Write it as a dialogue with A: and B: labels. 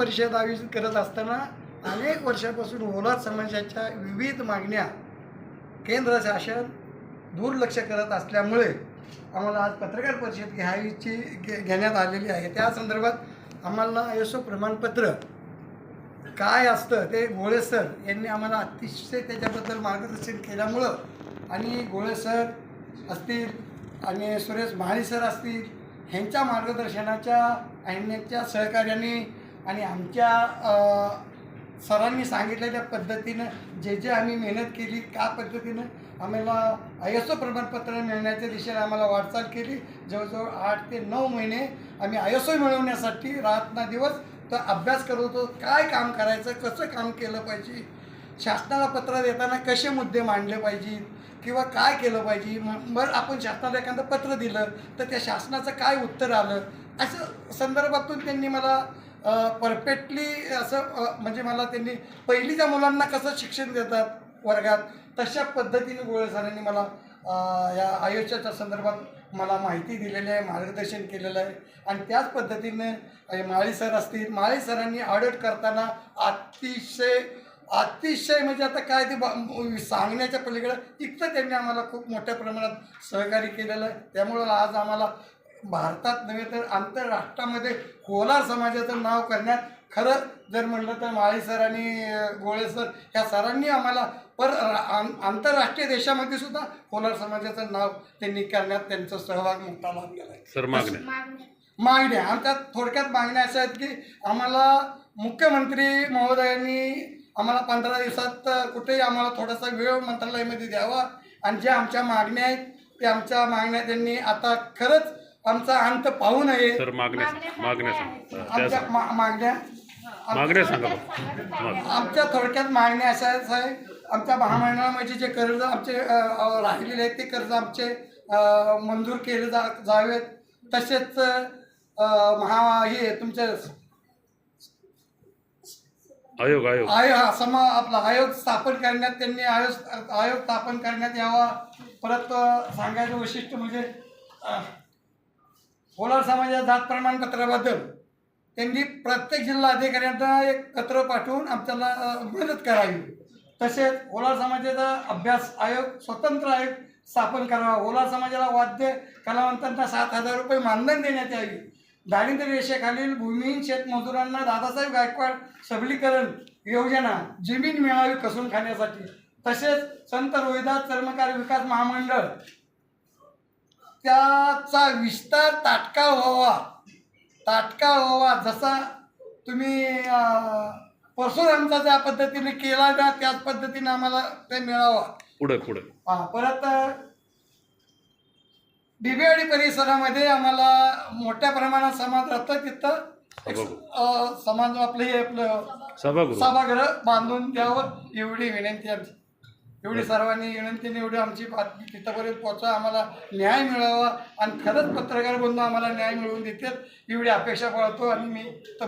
A: परिषद आयोजित करत असताना अनेक वर्षापासून ओलाद समाजाच्या विविध मागण्या केंद्र शासन दुर्लक्ष करत असल्यामुळे आम्हाला आज पत्रकार परिषद घ्यायची घे- घेण्यात आलेली आहे. त्या संदर्भात आम्हाला आयसो प्रमाणपत्र काय असतं ते गोळे सर यांनी आम्हाला अतिशय त्याच्याबद्दल मार्गदर्शन केल्यामुळं आणि गोळे सर असतील आणि सुरेश महाळी सर असतील ह्यांच्या मार्गदर्शनाच्या आणि सहकार्याने आणि आमच्या सरांनी सांगितलेल्या पद्धतीनं जे जे आम्ही मेहनत केली त्या पद्धतीनं आम्हाला आय एस ओ प्रमाणपत्र मिळण्याच्या दिशेने आम्हाला वाटचाल केली. जवळजवळ आठ ते नऊ महिने आम्ही आय एस ओ मिळवण्यासाठी रात ना दिवस तर अभ्यास करत होतो काय काम करायचं कसं काम केलं पाहिजे शासनाला पत्र देताना कसे मुद्दे मांडले पाहिजेत किंवा काय केलं पाहिजे. बरं आपण शासनाला एखादं पत्र दिलं तर त्या शासनाचं काय उत्तर आलं? असं संदर्भातून त्यांनी मला परफेक्टली असं म्हणजे मला त्यांनी पहिलीच्या मुलांना कसं शिक्षण देतात वर्गात तशा पद्धतीने गोळे सरांनी मला या आयुष्याच्या संदर्भात मला माहिती दिलेली आहे मार्गदर्शन केलेलं आहे. आणि त्याच पद्धतीने माळी सर असतील माळी सरांनी ऑडिट करताना अतिशय अतिशय म्हणजे आता काय ते सांगण्याच्या पलीकडं इतकं त्यांनी आम्हाला खूप मोठ्या प्रमाणात सहकार्य केलेलं आहे. त्यामुळं आज आम्हाला भारतात नव्हे तर आंतरराष्ट्रामध्ये कोलार समाजाचं नाव करण्यात खरं जर म्हणलं तर माळी सर आणि गोळे सर ह्या सरांनी आम्हाला पर आंतरराष्ट्रीय देशामध्ये सुद्धा कोलार समाजाचं नाव त्यांनी करण्यात त्यांचा सहभाग मोठा लाभलेला आहे
B: सर मागण्या.
A: मागण्या. आमच्या थोडक्यात मागण्या अशा आहेत की आम्हाला मुख्यमंत्री महोदयांनी आम्हाला पंधरा दिवसात कुठेही आम्हाला थोडासा वेळ मंत्रालयामध्ये द्यावा. आणि ज्या आमच्या मागण्या आहेत ते आमच्या मागण्या त्यांनी आता खरंच आमचा अंत पाहू नये.
B: सर मागण्या मागण्या सांगा त्या
A: आमच्या
B: सांगा.
A: मा- मागण्या
B: मागण्या सांगा फक्त. माग-
A: आमच्या थोडक्यात मागण्या अशा आहेत आहे आमच्या महामंडळामध्ये जे कर्ज आमचे अ, अ, राहिलेले आहेत ते कर्ज आमचे अ, मंजूर केले जा जावेत. तसेच अ, महा हे तुमचे
B: आयोग आयोग.
A: आयोग हा समा आपला आयोग स्थापन करण्यात त्यांनी आयोग आयोग स्थापन करण्यात यावा. परत अ, सांगायचं वैशिष्ट्य म्हणजे अ, कोलार समाजाच्या जात प्रमाणपत्राबद्दल. त्यांनी प्रत्येक जिल्हा अधिकाऱ्यांना एक पत्र पाठवून आमच्याला मदत करावी. तसेच कोलार समाजाचा अभ्यास आयोग स्वतंत्र आयोग स्थापन करावा. कोलार समाजाला वाद्य कलावंतांना सात हजार रुपये मानधन देण्यात यावी. दारिद्र्य रेषेखालील भूमिहीन शेतमजुरांना दादासाहेब गायकवाड सबलीकरण योजना जमीन मिळावी कसून खाण्यासाठी. तसेच संत रोहिदास कर्मकार विकास महामंडळ त्याचा विस्तार तात्काळ व्हावा. तात्काळ व्हावा. जसा तुम्ही परशुरामचा ज्या पद्धतीने केला ना त्याच पद्धतीने आम्हाला ते मिळावा.
B: पुढे पुढे.
A: हा परत बिबेवाडी परिसरामध्ये आम्हाला मोठ्या प्रमाणात समाज राहतं तिथं समाज आपलं हे आपलं
B: सभागृह.
A: सभागृह बांधून द्यावं एवढी विनंती आमची. एवढी सर्वांनी विनंतीने एवढी आमची बातमी तिथंपर्यंत पोहोचा. आम्हाला न्याय मिळावा आणि खरंच पत्रकार बंधू आम्हाला न्याय मिळवून देतील एवढी अपेक्षा पाळतो आणि मी